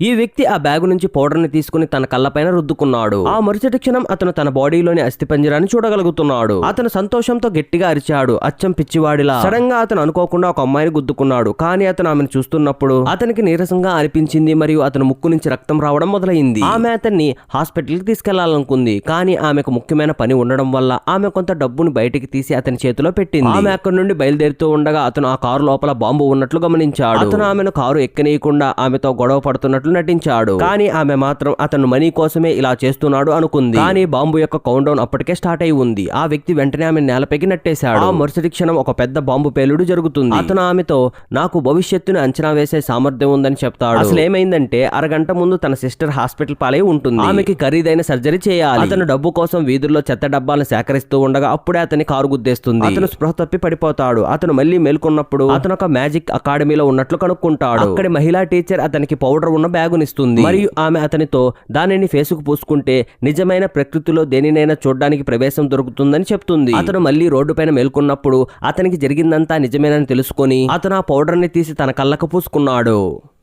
ఈ వ్యక్తి ఆ బ్యాగు నుంచి పౌడర్ని తీసుకుని తన కళ్ళపైన రుద్దుకున్నాడు. ఆ మరుసటి క్షణం అతను తన బాడీలోని అస్థిపంజరాన్ని చూడగలుగుతున్నాడు. అతను సంతోషంతో గట్టిగా అరిచాడు. అచ్చం పిచ్చివాడిలా. సడన్గా అతను అనుకోకుండా ఒక అమ్మాయిని గుద్దుకున్నాడు. కానీ అతను ఆమెను చూస్తున్నప్పుడు అతనికి నీరసంగా అనిపించింది మరియు అతను ముక్కు నుంచి రక్తం రావడం మొదలైంది. ఆమె అతన్ని హాస్పిటల్కి తీసుకెళ్ళాలనుకుంది. కానీ ఆమెకు ముఖ్యమైన పని ఉండడం వల్ల ఆమె కొంత డబ్బును బయటికి తీసి అతని చేతిలో పెట్టింది. ఆమె అక్కడి నుండి బయలుదేరుతూ ఉండగా అతను ఆ కారు లోపల బాంబు ఉన్నట్లు గమనించాడు. అతను ఆమెను కారు ఎక్కనీయకుండా ఆమెతో గొడవ పడుతున్నట్టు పడుతున్నట్లు నటించాడు. కానీ ఆమె మాత్రం అతను మనీ కోసమే ఇలా చేస్తున్నాడు అనుకుంది. కానీ బాంబు యొక్క కౌంట్ డౌన్ అప్పటికే స్టార్ట్ అయి ఉంది. ఆ వ్యక్తి వెంటనే ఆమె నేలపైకి నెట్టేశాడు. ఆ మరుసటి క్షణం ఒక పెద్ద బాంబు పేలుడు జరుగుతుంది. అతను ఆమెతో నాకు భవిష్యత్తును అంచనా వేసే సామర్థ్యం ఉందని చెప్తాడు. అసలు ఏమైందంటే అరగంట ముందు తన సిస్టర్ హాస్పిటల్ పాలై ఉంటుంది. ఆమెకి ఖరీదైన సర్జరీ చేయాలి. అతను డబ్బు కోసం వీధుల్లో చెత్త డబ్బాలను సేకరిస్తూ ఉండగా అప్పుడే అతని కారు గుద్దేస్తుంది. అతను స్పృహ తప్పి పడిపోతాడు. అతను మళ్ళీ మేల్కొన్నప్పుడు అతను ఒక మ్యాజిక్ అకాడమీలో ఉన్నట్లు కనుక్కుంటాడు. అక్కడి మహిళా టీచర్ అతనికి పౌడర్ ఉన్న బ్యాగునిస్తుంది. మరియు ఆమె అతనితో దానిని ఫేసుకు పూసుకుంటే నిజమైన ప్రకృతిలో దేనినైనా చూడడానికి ప్రవేశం దొరుకుతుందని చెప్తుంది. అతను మళ్ళీ రోడ్డు పైన మేల్కొన్నప్పుడు అతనికి జరిగిందంతా నిజమేనని తెలుసుకొని అతను ఆ పౌడర్ని తీసి తన కళ్ళకు పూసుకున్నాడు.